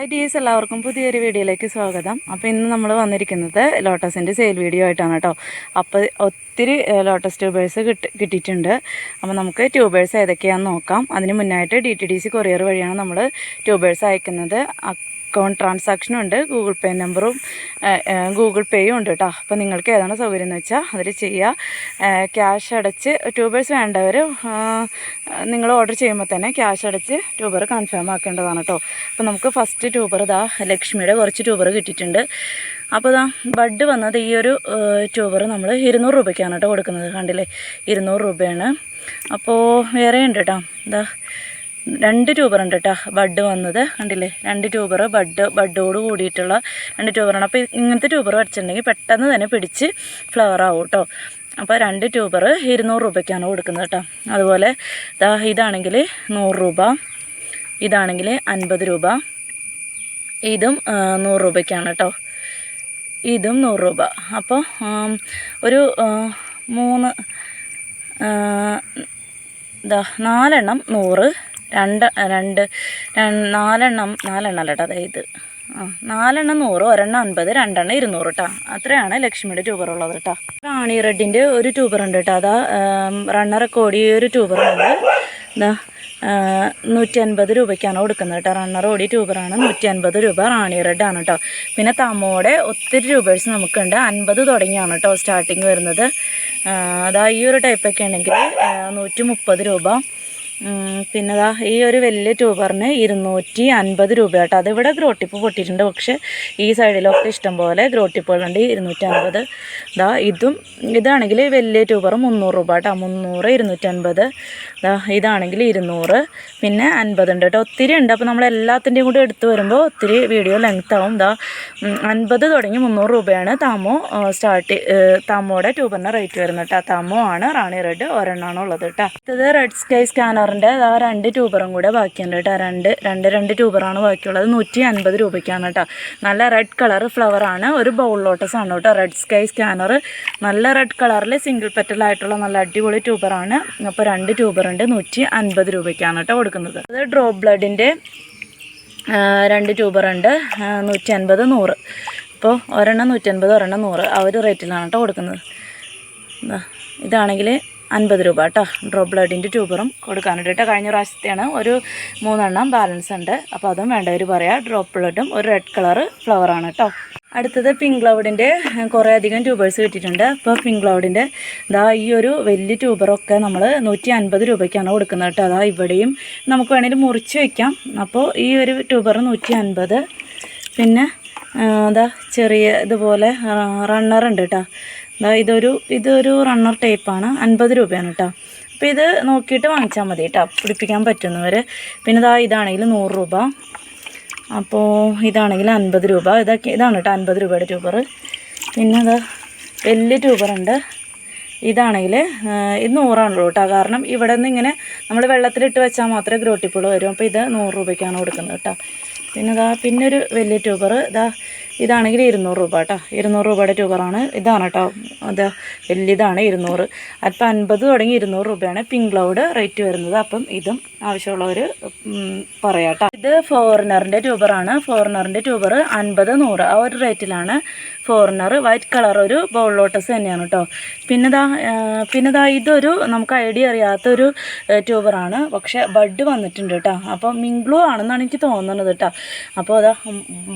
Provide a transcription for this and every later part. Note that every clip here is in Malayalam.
ഹായ് ഡിയേഴ്സ് എല്ലാവർക്കും പുതിയൊരു വീഡിയോയിലേക്ക് സ്വാഗതം. അപ്പോൾ ഇന്ന് നമ്മൾ വന്നിരിക്കുന്നത് ലോട്ടസിന്റെ സെയിൽ വീഡിയോ ആയിട്ടാണ് കേട്ടോ അപ്പോൾ ഒത്തിരി ലോട്ടസ് ട്യൂബേഴ്സ് കിട്ടി കിട്ടിയിട്ടുണ്ട്. അപ്പോൾ നമുക്ക് ട്യൂബേഴ്സ് ഏതൊക്കെയാണെന്ന് നോക്കാം. അതിന് മുന്നായിട്ട് D T D C courier വഴിയാണ് നമ്മൾ ട്യൂബേഴ്സ് അയക്കുന്നത്. അക്കൗണ്ട് ട്രാൻസാക്ഷനും ഉണ്ട്. ഗൂഗിൾ പേ നമ്പറും ഗൂഗിൾ പേയും ഉണ്ട് കേട്ടോ അപ്പോൾ നിങ്ങൾക്ക് ഏതാണ് സൗകര്യം എന്ന് വെച്ചാൽ അതിൽ ചെയ്യുക ക്യാഷ് അടച്ച് ട്യൂബേഴ്സ് വേണ്ടവർ നിങ്ങൾ ഓർഡർ ചെയ്യുമ്പോൾ തന്നെ ക്യാഷ് അടച്ച് ട്യൂബർ കൺഫേം ആക്കേണ്ടതാണ് കേട്ടോ അപ്പോൾ നമുക്ക് ഫസ്റ്റ് ട്യൂബർ ഇതാ ലക്ഷ്മിയുടെ കുറച്ച് ട്യൂബർ കിട്ടിയിട്ടുണ്ട്. അപ്പോൾ ഇതാ ബഡ് വന്നത് ഈ ഒരു ട്യൂബർ നമ്മൾ ഇരുന്നൂറ് രൂപയ്ക്കാണ് കേട്ടോ കൊടുക്കുന്നത്. കണ്ടില്ലേ? ഇരുന്നൂറ് രൂപയാണ്. അപ്പോൾ വേറെ ഉണ്ട് കേട്ടോ ഇതാ രണ്ട് ട്യൂബർ ഉണ്ട് കേട്ടോ ബഡ് വന്നത്. കണ്ടില്ലേ? രണ്ട് ട്യൂബർ ബഡ് ബഡോട് കൂടിയിട്ടുള്ള രണ്ട് ട്യൂബറാണ് അപ്പോൾ ഇങ്ങനത്തെ ട്യൂബർ വരച്ചിട്ടുണ്ടെങ്കിൽ പെട്ടെന്ന് തന്നെ പിടിച്ച് ഫ്ലവർ ആവും കേട്ടോ അപ്പോൾ രണ്ട് ട്യൂബർ ഇരുന്നൂറ് രൂപയ്ക്കാണ് കൊടുക്കുന്നത് കേട്ടോ അതുപോലെ ദാ ഇതാണെങ്കിൽ നൂറ് രൂപ ഇതാണെങ്കിൽ അൻപത് രൂപ. ഇതും നൂറ് രൂപയ്ക്കാണ് കേട്ടോ ഇതും നൂറ് രൂപ. അപ്പോൾ ഒരു മൂന്ന് ഇതാ നാലെണ്ണം നൂറ് രണ്ട് രണ്ട് നാലെണ്ണം നാലെണ്ണം അല്ല കേട്ടോ അതായത്. ആ നാലെണ്ണം നൂറ് ഒരെണ്ണം അൻപത് രണ്ടെണ്ണം ഇരുന്നൂറ് കേട്ടോ അത്രയാണ് ലക്ഷ്മിയുടെ ട്യൂബർ ഉള്ളത് കേട്ടോ റാണി റെഡിന്റെ ഒരു ട്യൂബർ ഉണ്ട് കേട്ടോ അതാ റണ്ണറൊക്കെ ഓടിയ ഒരു ട്യൂബർ ഉണ്ട്. എന്താ നൂറ്റി അൻപത് രൂപയ്ക്കാണ് കൊടുക്കുന്നത് കേട്ടോ റണ്ണർ ഓടി ട്യൂബറാണ് നൂറ്റി അൻപത് രൂപ റാണി റെഡ് ആണ് കേട്ടോ പിന്നെ തമ്മോടെ ഒത്തിരി രൂപേഴ്സ് നമുക്കുണ്ട്. അൻപത് തുടങ്ങിയാണ് കേട്ടോ സ്റ്റാർട്ടിങ് വരുന്നത്. അതാ ഈ ഒരു ടൈപ്പൊക്കെ ആണെങ്കിൽ നൂറ്റി മുപ്പത് രൂപ. പിന്നെ ദാ ഈ ഒരു വലിയ ട്യൂബറിന് ഇരുന്നൂറ്റി അൻപത് രൂപ കേട്ടോ. അതിവിടെ ഗ്രോട്ടിപ്പ് പൊട്ടിയിട്ടുണ്ട്. പക്ഷേ ഈ സൈഡിലൊക്കെ ഇഷ്ടംപോലെ ഗ്രോട്ടിപ്പുകളുണ്ട് ഇരുന്നൂറ്റി അൻപത്. ദാ ഇതും ഇതാണെങ്കിൽ വലിയ ട്യൂബർ മുന്നൂറ് രൂപ കേട്ടോ. മുന്നൂറ് ഇരുന്നൂറ്റൻപത് ദാ ഇതാണെങ്കിൽ ഇരുന്നൂറ്. പിന്നെ അൻപതുണ്ട് കേട്ടോ. ഒത്തിരി ഉണ്ട്. അപ്പോൾ നമ്മൾ എല്ലാത്തിന്റെയും കൂടി എടുത്തു വരുമ്പോൾ ഒത്തിരി വീഡിയോ ലെങ്ത് ആവും. ദാ അൻപത് തുടങ്ങി മുന്നൂറ് രൂപയാണ് താമോ സ്റ്റാർട്ട് താമോയുടെ ട്യൂബറിന് റേറ്റ് വരുന്നത് കേട്ടോ. താമോ ആണ് റാണി റെഡ് ഒരെണ്ണമാണ് ഉള്ളത് കേട്ടോ. ഇത് റെഡ് സ്കൈ സ്കാനറിന്റെ ആ രണ്ട് ട്യൂബറും കൂടെ ബാക്കിയുണ്ട് കേട്ടോ. രണ്ട് രണ്ട് രണ്ട് ട്യൂബറാണ് ബാക്കിയുള്ളത്. നൂറ്റി അൻപത് രൂപയ്ക്കാണ് കേട്ടോ. നല്ല റെഡ് കളർ ഫ്ലവറാണ് ഒരു ബൗൾ ലോട്ടസ് ആണ് കേട്ടോ. റെഡ് സ്കൈ സ്കാനർ നല്ല റെഡ് കളറിൽ സിംഗിൾ പെറ്റലായിട്ടുള്ള നല്ല അടിപൊളി ട്യൂബറാണ് അപ്പോൾ രണ്ട് ട്യൂബറുണ്ട് നൂറ്റി അൻപത് രൂപയ്ക്കാണ് കേട്ടോ കൊടുക്കുന്നത്. അത് ഡ്രോപ്പ് ബ്ലഡിന്റെ രണ്ട് ട്യൂബറുണ്ട് നൂറ്റി അൻപത് നൂറ്. ഇപ്പോൾ ഒരെണ്ണം നൂറ്റൻപത് ഒരെണ്ണം നൂറ് ആ ഒരു റേറ്റിലാണ് കേട്ടോ കൊടുക്കുന്നത്. ഇതാണെങ്കിൽ അൻപത് രൂപ കേട്ടോ. ഡ്രോപ്പ് ബ്ലഡിന്റെ ട്യൂബറും കൊടുക്കാനുണ്ട് കേട്ടോ. കഴിഞ്ഞ പ്രാവശ്യത്തെയാണ് ഒരു മൂന്നെണ്ണം ബാലൻസ് ഉണ്ട്. അപ്പോൾ അതും വേണ്ടവർ പറയാം ഡ്രോപ്പ് ബ്ലഡും ഒരു റെഡ് കളറ് ഫ്ലവറാണ് കേട്ടോ. അടുത്തത് പിങ്ക് ക്ലൗഡിന്റെ കുറേ അധികം ട്യൂബേഴ്സ് കിട്ടിയിട്ടുണ്ട്. അപ്പോൾ പിങ്ക് ക്ലൗഡിന്റെ ഇതാ ഈ ഒരു വലിയ ട്യൂബറൊക്കെ നമ്മൾ നൂറ്റി അൻപത് രൂപയ്ക്കാണ് കൊടുക്കുന്നത് കേട്ടോ. അതാ ഇവിടെയും നമുക്ക് വേണമെങ്കിൽ മുറിച്ച് വയ്ക്കാം അപ്പോൾ ഈ ഒരു ട്യൂബർ നൂറ്റി അൻപത് പിന്നെ എന്താ ചെറിയ ഇതുപോലെ റണ്ണർ ഉണ്ട് കേട്ടോ. ഇതൊരു ഇതൊരു റണ്ണർ ടൈപ്പാണ് അൻപത് രൂപയാണ് കേട്ടോ അപ്പോൾ ഇത് നോക്കിയിട്ട് വാങ്ങിച്ചാൽ മതി കേട്ടോ പിടിപ്പിക്കാൻ പറ്റുന്നവർ പിന്നെ ഇതാ ഇതാണെങ്കിൽ നൂറ് രൂപ. അപ്പോൾ ഇതാണെങ്കിൽ അൻപത് രൂപ. ഇതൊക്കെ ഇതാണ് കേട്ടോ അൻപത് രൂപയുടെ ട്യൂബർ പിന്നെ അതാ വലിയ ട്യൂബറുണ്ട് ഇതാണെങ്കിൽ ഇത് നൂറാണല്ലോ കേട്ടോ കാരണം ഇവിടെ നിന്ന് ഇങ്ങനെ നമ്മൾ വെള്ളത്തിലിട്ട് വെച്ചാൽ മാത്രമേ ഗ്രോട്ടിപ്പുൾ വരും. അപ്പോൾ ഇത് നൂറ് രൂപയ്ക്കാണ് കൊടുക്കുന്നത് കേട്ടോ പിന്നെ ഇതാ പിന്നെ ഒരു വലിയ ട്യൂബർ ഇതാ ഇതാണെങ്കിൽ ഇരുന്നൂറ് രൂപ കേട്ടോ ഇരുന്നൂറ് രൂപയുടെ ട്യൂബറാണ് ഇതാണ് കേട്ടോ അത് വലിയതാണ് ഇരുന്നൂറ്. അപ്പം അൻപത് തുടങ്ങി ഇരുന്നൂറ് രൂപയാണ് പിങ്ക് ക്ലൗഡ് റേറ്റ് വരുന്നത്. അപ്പം ഇതും ആവശ്യമുള്ളവർ പറയാം കേട്ടോ ഇത് ഫോറിനറിന്റെ ട്യൂബറാണ് ഫോറിനറിന്റെ ട്യൂബർ അൻപത് നൂറ്. ആ ഒരു റേറ്റിലാണ് ഫോറിനർ വൈറ്റ് കളർ ഒരു ബോൾ ലോട്ടസ് തന്നെയാണ് കേട്ടോ പിന്നെതാ പിന്നെതാ ഇതൊരു നമുക്ക് ഐഡിയ അറിയാത്തൊരു ട്യൂബറാണ് പക്ഷേ ബഡ് വന്നിട്ടുണ്ട് കേട്ടോ അപ്പോൾ മിങ്ക്ലൂ ആണെന്നാണ് എനിക്ക് തോന്നുന്നത് കേട്ടോ അപ്പോൾ അതാ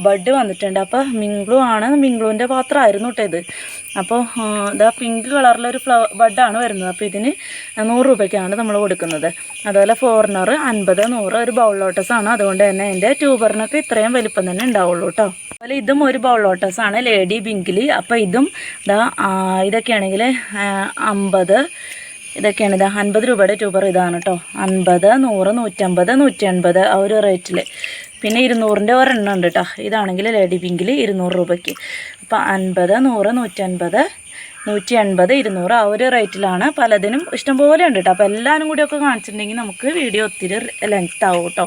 ബഡ് വന്നിട്ടുണ്ട്. അപ്പോൾ മിങ്ക്ലു ആണ്. മിങ്ക്ലുവിന്റെ പാത്രമായിരുന്നു കേട്ടോ ഇത്. അപ്പോൾ ഇതാ പിങ്ക് കളറിലൊരു ഫ്ലവർ ബഡാണ് വരുന്നത്. അപ്പോൾ ഇതിന് നൂറ് രൂപയ്ക്കാണ് നമ്മൾ കൊടുക്കുന്നത്. അതുപോലെ ഫോറിനർ അൻപത് നൂറ് ഒരു ബൗൾ ലോട്ടസ് ആണ്. അതുകൊണ്ട് തന്നെ എന്റെ ട്യൂബറിനൊക്കെ ഇത്രയും വലിപ്പം തന്നെ ഉണ്ടാവുള്ളൂ കേട്ടോ അതുപോലെ ഇതും ഒരു ബൗൾ ലോട്ടസ് ആണ്. ലേഡി പിങ്കിലി അപ്പോൾ ഇതും ഇതാ ഇതൊക്കെയാണെങ്കിൽ അമ്പത് ഇതൊക്കെയാണ്. ഇത് അൻപത് രൂപയുടെ ട്യൂബർ ഇതാണ് കേട്ടോ അൻപത് നൂറ് നൂറ്റമ്പത് നൂറ്റി അൻപത് ആ ഒരു റേറ്റിൽ പിന്നെ ഇരുന്നൂറിന്റെ ഒരെണ്ണം ഉണ്ട് കേട്ടോ ഇതാണെങ്കിൽ ലേഡി പിങ്കിൽ ഇരുന്നൂറ് രൂപയ്ക്ക്. അപ്പോൾ അൻപത് നൂറ് നൂറ്റൻപത് നൂറ്റി എൺപത് ഇരുന്നൂറ് ആ ഒരു റേറ്റിലാണ് പലതിനും ഇഷ്ടംപോലെ ഉണ്ട് കേട്ടോ അപ്പോൾ എല്ലാവരും കൂടിയൊക്കെ കാണിച്ചിട്ടുണ്ടെങ്കിൽ നമുക്ക് വീഡിയോ ഒത്തിരി ലെങ്ത് ആവും കേട്ടോ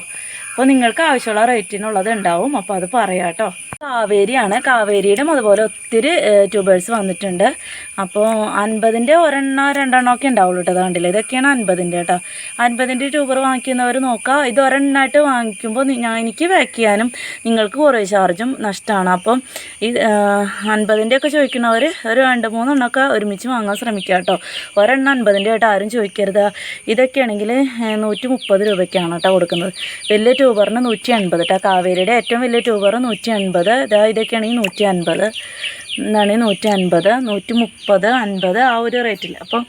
അപ്പോൾ നിങ്ങൾക്ക് ആവശ്യമുള്ള റേറ്റിനുള്ളത് ഉണ്ടാവും. അപ്പോൾ അത് പറയാം കേട്ടോ കാവേരിയാണ്. കാവേരിയുടെയും അതുപോലെ ഒത്തിരി ട്യൂബേഴ്സ് വന്നിട്ടുണ്ട്. അപ്പോൾ അൻപതിന്റെ ഒരെണ്ണോ രണ്ടെണ്ണം ഒക്കെ ഉണ്ടാവുള്ളൂ കേട്ടോ കണ്ടില്ല? ഇതൊക്കെയാണ് അൻപതിന്റെ കേട്ടോ. അൻപതിന്റെ ട്യൂബർ വാങ്ങിക്കുന്നവർ നോക്കുക ഇത് ഒരെണ്ണമായിട്ട് വാങ്ങിക്കുമ്പോൾ ഞാൻ എനിക്ക് പാക്ക് ചെയ്യാനും നിങ്ങൾക്ക് കുറേ ചാർജും നഷ്ടമാണ്. അപ്പം ഈ അൻപതിന്റെ ഒക്കെ ചോദിക്കുന്നവർ ഒരു രണ്ട് മൂന്നെണ്ണമൊക്കെ ഒരുമിച്ച് വാങ്ങാൻ ശ്രമിക്കുക കേട്ടോ. ഒരെണ്ണം അൻപതിന്റെ ആയിട്ട് ആരും ചോദിക്കരുത്. ഇതൊക്കെയാണെങ്കിൽ നൂറ്റി മുപ്പത് രൂപയ്ക്കാണ് കേട്ടോ കൊടുക്കുന്നത്. വലിയ ട്യൂബറിന് നൂറ്റി അൻപത് കേട്ടോ കാവേരിയുടെ ഏറ്റവും വലിയ ട്യൂബർ നൂറ്റി അൻപത് ഇതാ ഇതൊക്കെയാണെങ്കിൽ നൂറ്റി അൻപത് എന്നാണ് നൂറ്റി അൻപത് നൂറ്റി മുപ്പത് അൻപത് ആ ഒരു റേറ്റിൽ. അപ്പോൾ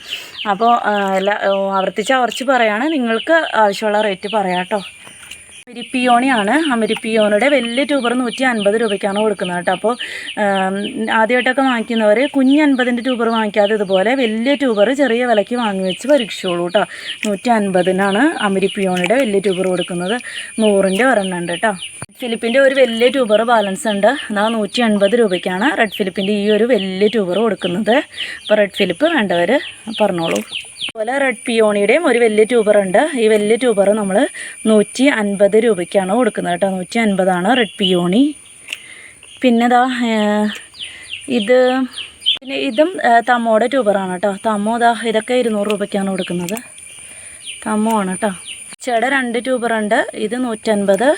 അപ്പോൾ എല്ലാ ആവർത്തിച്ച് ആവർത്തിച്ച് പറയാണ്. നിങ്ങൾക്ക് ആവശ്യമുള്ള റേറ്റ് പറയാം കേട്ടോ. അമരിപ്പിയോണിയാണ്. അമരിപ്പിയോണിയുടെ വലിയ ട്യൂബർ നൂറ്റി അൻപത് രൂപയ്ക്കാണ് കൊടുക്കുന്നത് കേട്ടോ. അപ്പോൾ ആദ്യമായിട്ടൊക്കെ വാങ്ങിക്കുന്നവർ കുഞ്ഞ് അൻപതിന്റെ ട്യൂബർ വാങ്ങിക്കാതെ ഇതുപോലെ വലിയ ട്യൂബർ ചെറിയ വിലയ്ക്ക് വാങ്ങി വെച്ച് പരീക്ഷിച്ചോളൂ കേട്ടോ. നൂറ്റി അൻപതിനാണ് അമരിപ്പിയോണിയുടെ വലിയ ട്യൂബർ കൊടുക്കുന്നത്. നൂറിന്റെ ഒരെണ്ണം ഉണ്ട് കേട്ടോ ഫിലിപ്പിന്റെ ഒരു വലിയ ട്യൂബർ ബാലൻസ് ഉണ്ട്. അതാ നൂറ്റി അൻപത് രൂപയ്ക്കാണ് റെഡ് ഫിലിപ്പിന്റെ ഈ ഒരു വലിയ ട്യൂബർ കൊടുക്കുന്നത്. അപ്പോൾ റെഡ് ഫിലിപ്പ് വേണ്ടവർ പറഞ്ഞോളൂ. അതുപോലെ റെഡ് പിയോണിയുടെയും ഒരു വലിയ ട്യൂബർ ഉണ്ട്. ഈ വലിയ ട്യൂബർ നമ്മൾ നൂറ്റി അൻപത് രൂപയ്ക്കാണ് കൊടുക്കുന്നത് കേട്ടോ. നൂറ്റി അൻപതാണ് റെഡ് പിയോണി പിന്നെ ഇതാ പിന്നെ ഇതും തമ്മോടെ ട്യൂബറാണ് കേട്ടോ. തമ്മോ ഇതാ ഇതൊക്കെ ഇരുന്നൂറ് രൂപയ്ക്കാണ് കൊടുക്കുന്നത്. തമ്മോ ആണ് കേട്ടോ. ഉച്ചയുടെ രണ്ട് ട്യൂബറുണ്ട് ഇത് നൂറ്റൻപത്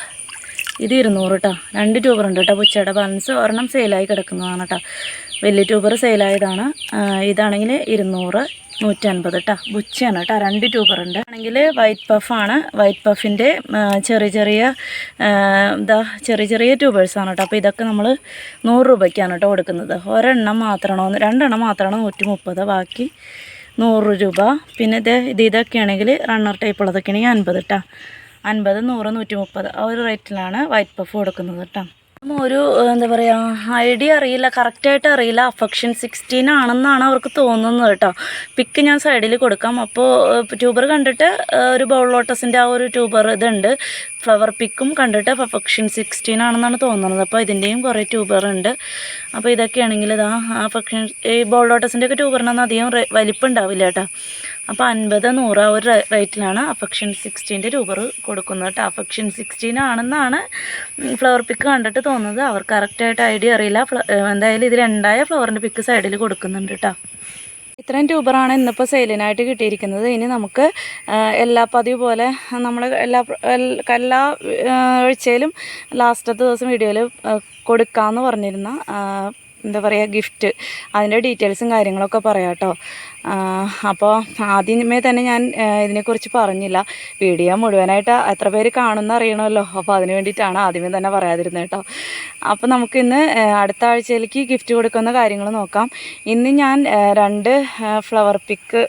ഇത് ഇരുന്നൂറ് കേട്ടോ. രണ്ട് ട്യൂബർ ഉണ്ട് കേട്ടോ. ഉച്ചയുടെ ബാലൻസ് ഒരെണ്ണം സെയിലായി കിടക്കുന്നതാണ് കേട്ടോ. വലിയ ട്യൂബർ സെയിലായതാണ് ഇതാണെങ്കിൽ ഇരുന്നൂറ്. നൂറ്റൻപത് കേട്ടോ ബുച്ചയാണ് കേട്ടോ രണ്ട് ട്യൂബർ ഉണ്ട് ആണെങ്കിൽ വൈറ്റ് പഫാണ്. വൈറ്റ് പഫിന്റെ ചെറിയ ചെറിയ എന്താ ചെറിയ ചെറിയ ട്യൂബേഴ്സാണ് കേട്ടോ അപ്പോൾ ഇതൊക്കെ നമ്മൾ നൂറ് രൂപയ്ക്കാണ് കേട്ടോ കൊടുക്കുന്നത്. ഒരെണ്ണം മാത്രമാണോ രണ്ടെണ്ണം മാത്രമാണ് നൂറ്റി മുപ്പത് ബാക്കി നൂറ് രൂപ. പിന്നെ ഇത് ഇത് ഇതൊക്കെയാണെങ്കിൽ റണ്ണർ ടൈപ്പ് ഉള്ളതൊക്കെയാണെങ്കിൽ അൻപത് കേട്ടോ അൻപത് നൂറ് നൂറ്റി മുപ്പത് ആ ഒരു റേറ്റിലാണ് വൈറ്റ് പഫ് കൊടുക്കുന്നത് കേട്ടോ ഒരു എന്താ പറയുക ഐഡിയ അറിയില്ല കറക്റ്റായിട്ട് അറിയില്ല. അഫക്ഷൻ സിക്സ്റ്റീൻ ആണെന്നാണ് അവർക്ക് തോന്നുന്നത് കേട്ടോ. പിക്ക് ഞാൻ സൈഡിൽ കൊടുക്കാം. അപ്പോൾ ട്യൂബർ കണ്ടിട്ട് ഒരു ബൗൾ ലോട്ടസിന്റെ ആ ഒരു ട്യൂബർ ഇതുണ്ട്. ഫ്ലവർ പിക്കും കണ്ടിട്ട് അഫക്ഷൻ സിക്സ്റ്റീൻ ആണെന്നാണ് തോന്നുന്നത്. അപ്പോൾ ഇതിന്റെയും കുറേ ട്യൂബർ ഉണ്ട്. അപ്പോൾ ഇതൊക്കെയാണെങ്കിൽ ഇതാ അഫക്ഷൻ ഈ ബോൾ ലോട്ടസിന്റെ ഒക്കെ ട്യൂബറിനൊന്നും അധികം വലിപ്പം ഉണ്ടാവില്ല കേട്ടോ. അപ്പോൾ അൻപത് നൂറ് ആ ഒരു റേറ്റിലാണ് അഫക്ഷൻ സിക്സ്റ്റീന്റെ രൂപ കൊടുക്കുന്നത് കേട്ടോ. അഫക്ഷൻ സിക്സ്റ്റീൻ ആണെന്നാണ് ഫ്ലവർ പിക്ക് കണ്ടിട്ട് തോന്നുന്നത്. അവർക്ക് കറക്റ്റായിട്ട് ഐഡിയ അറിയില്ല. എന്തായാലും ഇതിലുണ്ടായ ഫ്ലവറിന്റെ പിക്ക് സൈഡിൽ കൊടുക്കുന്നുണ്ട് കേട്ടോ. ഇത്രയും ട്യൂബറാണ് ഇന്നിപ്പോൾ സെയിലിനായിട്ട് കിട്ടിയിരിക്കുന്നത്. ഇനി നമുക്ക് എല്ലാ പതിവ് പോലെ നമ്മൾ എല്ലാ എല്ലാ ഒഴിച്ചയിലും ലാസ്റ്റത്തെ ദിവസം വീഡിയോയിൽ കൊടുക്കാമെന്ന് പറഞ്ഞിരുന്ന എന്താ പറയുക ഗിഫ്റ്റ് അതിന്റെ ഡീറ്റെയിൽസും കാര്യങ്ങളൊക്കെ പറയാം കേട്ടോ അപ്പോൾ ആദ്യമേ തന്നെ ഞാൻ ഇതിനെക്കുറിച്ച് പറഞ്ഞില്ല. വീഡിയോ മുഴുവനായിട്ട് എത്ര പേര് കാണുന്ന അറിയണമല്ലോ. അപ്പോൾ അതിന് വേണ്ടിയിട്ടാണ് ആദ്യമേ തന്നെ പറയാതിരുന്നത് കേട്ടോ. അപ്പോൾ നമുക്കിന്ന് അടുത്ത ആഴ്ചയിലേക്ക് ഗിഫ്റ്റ് കൊടുക്കുന്ന കാര്യങ്ങൾ നോക്കാം. ഇന്ന് ഞാൻ രണ്ട് ഫ്ലവർ പിക്ക്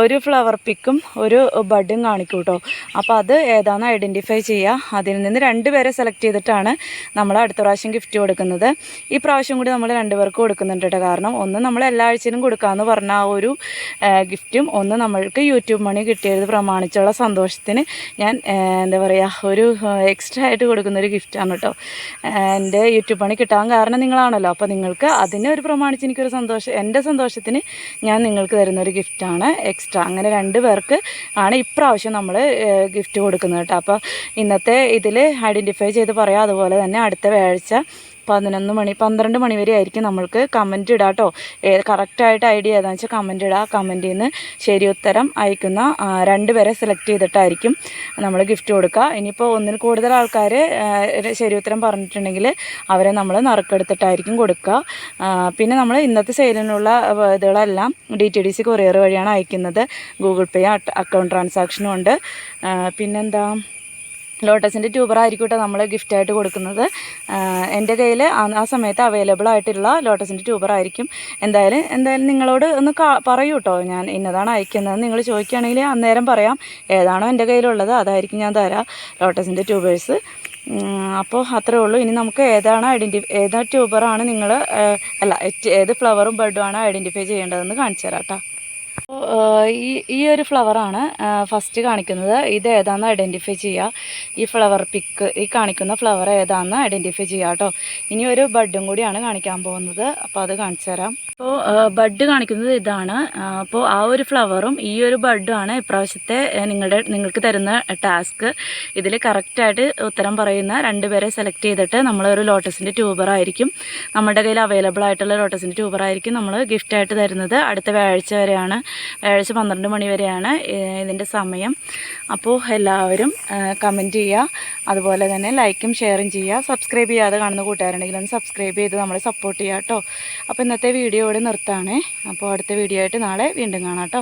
ഒരു ഫ്ലവർ പിക്കും ഒരു ബഡും കാണിക്കും കേട്ടോ അപ്പോൾ അത് ഏതാണെന്ന് ഐഡന്റിഫൈ ചെയ്യുക അതിൽ നിന്ന് രണ്ട് പേരെ സെലക്ട് ചെയ്തിട്ടാണ് നമ്മൾ അടുത്ത പ്രാവശ്യം ഗിഫ്റ്റ് കൊടുക്കുന്നത്. ഈ പ്രാവശ്യം കൂടി നമ്മൾ രണ്ടുപേർക്ക് കൊടുക്കുന്നുണ്ട് കേട്ടോ കാരണം ഒന്ന് നമ്മൾ എല്ലാ ആഴ്ചയിലും കൊടുക്കാമെന്ന് പറഞ്ഞ ആ ഒരു ഗിഫ്റ്റും ഒന്ന് നമ്മൾക്ക് യൂട്യൂബ് മണി കിട്ടിയത് പ്രമാണിച്ചുള്ള സന്തോഷത്തിന് ഞാൻ എന്താ പറയുക ഒരു എക്സ്ട്രാ ആയിട്ട് കൊടുക്കുന്ന ഒരു ഗിഫ്റ്റാണ് കേട്ടോ എന്റെ യൂട്യൂബ് മണി കിട്ടാൻ കാരണം നിങ്ങളാണല്ലോ. അപ്പോൾ നിങ്ങൾക്ക് അതിനെ ഒരു പ്രമാണിച്ച് എനിക്കൊരു സന്തോഷം എന്റെ സന്തോഷത്തിന് ഞാൻ നിങ്ങൾക്ക് തരുന്ന ഒരു ഗിഫ്റ്റാണ് എക്സ്ട്രാ അങ്ങനെ രണ്ട് പേർക്ക് ആണ് ഇപ്രാവശ്യം നമ്മൾ ഗിഫ്റ്റ് കൊടുക്കുന്നത് കേട്ടോ. അപ്പോൾ ഇന്നത്തെ ഇതിൽ ഐഡന്റിഫൈ ചെയ്ത് പറയാം. അതുപോലെ തന്നെ അടുത്ത വ്യാഴ്ച പതിനൊന്ന് മണി പന്ത്രണ്ട് മണി വരെ ആയിരിക്കും നമ്മൾക്ക് കമന്റ് ഇടാം കേട്ടോ കറക്റ്റായിട്ട് ഐഡിയ ഏതാണെന്ന് വെച്ചാൽ കമന്റ് ഇടുക കമന്റിൽ നിന്ന് ശരി ഉത്തരം അയക്കുന്ന രണ്ട് പേരെ സെലക്ട് ചെയ്തിട്ടായിരിക്കും നമ്മൾ ഗിഫ്റ്റ് കൊടുക്കുക ഇനിയിപ്പോൾ ഒന്നിൽ കൂടുതൽ ആൾക്കാർ ശരി ഉത്തരം പറഞ്ഞിട്ടുണ്ടെങ്കിൽ അവരെ നമ്മൾ നറുക്കെടുത്തിട്ടായിരിക്കും കൊടുക്കുക പിന്നെ നമ്മൾ ഇന്നത്തെ സെയിലിനുള്ള ഇതുകളെല്ലാം D T D C courier വഴിയാണ് അയക്കുന്നത്. ഗൂഗിൾ പേ അക്കൗണ്ട് ട്രാൻസാക്ഷനും ഉണ്ട്. പിന്നെന്താ? ലോട്ടസിന്റെ ട്യൂബർ ആയിരിക്കും കേട്ടോ നമ്മൾ ഗിഫ്റ്റായിട്ട് കൊടുക്കുന്നത്. എന്റെ കയ്യിൽ ആ സമയത്ത് അവൈലബിൾ ആയിട്ടുള്ള ലോട്ടസിന്റെ ട്യൂബറായിരിക്കും എന്തായാലും എന്തായാലും നിങ്ങളോട് ഒന്ന് പറയൂ കേട്ടോ ഞാൻ ഇന്നതാണ് അയക്കുന്നത് നിങ്ങൾ ചോദിക്കുകയാണെങ്കിൽ അന്നേരം പറയാം. ഏതാണോ എന്റെ കയ്യിലുള്ളത് അതായിരിക്കും ഞാൻ തരാം ലോട്ടസിന്റെ ട്യൂബേഴ്സ്. അപ്പോൾ അത്രേ ഉള്ളൂ. ഇനി നമുക്ക് ഏതാണ് ഐഡന്റി ഏതാ ട്യൂബറാണ് നിങ്ങൾ അല്ല ഏത് ഫ്ലവറും ബഡും ആണ് ഐഡന്റിഫൈ ചെയ്യേണ്ടതെന്ന് കാണിച്ചു തരാം കേട്ടോ ഈ ഈ ഒരു ഫ്ലവറാണ് ഫസ്റ്റ് കാണിക്കുന്നത്. ഇത് ഏതാണെന്ന് ഐഡന്റിഫൈ ചെയ്യുക ഈ ഫ്ലവർ പിക്ക് ഈ കാണിക്കുന്ന ഫ്ലവർ ഏതാണെന്ന് ഐഡന്റിഫൈ ചെയ്യുക കേട്ടോ ഇനി ഒരു ബഡും കൂടിയാണ് കാണിക്കാൻ പോകുന്നത്. അപ്പോൾ അത് കാണിച്ചു തരാം. അപ്പോൾ ബഡ് കാണിക്കുന്നത് ഇതാണ്. അപ്പോൾ ആ ഒരു ഫ്ലവറും ഈ ഒരു ബഡുമാണ് ഇപ്രാവശ്യത്തെ നിങ്ങളുടെ നിങ്ങൾക്ക് തരുന്ന ടാസ്ക്. ഇതിൽ കറക്റ്റായിട്ട് ഉത്തരം പറയുന്ന രണ്ടുപേരെ സെലക്ട് ചെയ്തിട്ട് നമ്മളൊരു ലോട്ടസിന്റെ ട്യൂബറായിരിക്കും നമ്മുടെ കയ്യിൽ അവൈലബിൾ ആയിട്ടുള്ള ലോട്ടസിന്റെ ട്യൂബറായിരിക്കും നമ്മൾ ഗിഫ്റ്റായിട്ട് തരുന്നത്. അടുത്ത വ്യാഴ്ച വരെയാണ്. വ്യാഴ്ച പന്ത്രണ്ട് മണി വരെയാണ് ഇതിന്റെ സമയം. അപ്പോൾ എല്ലാവരും കമന്റ് ചെയ്യുക. അതുപോലെ തന്നെ ലൈക്കും ഷെയറും ചെയ്യുക. സബ്സ്ക്രൈബ് ചെയ്യാതെ കാണുന്ന കൂട്ടുകാരുണ്ടെങ്കിൽ ഒന്ന് സബ്സ്ക്രൈബ് ചെയ്ത് നമ്മളെ സപ്പോർട്ട് ചെയ്യുക കേട്ടോ അപ്പോൾ ഇന്നത്തെ വീഡിയോ ഇവിടെ നിർത്താണേ അപ്പോൾ അടുത്ത വീഡിയോ ആയിട്ട് നാളെ വീണ്ടും കാണാം കേട്ടോ.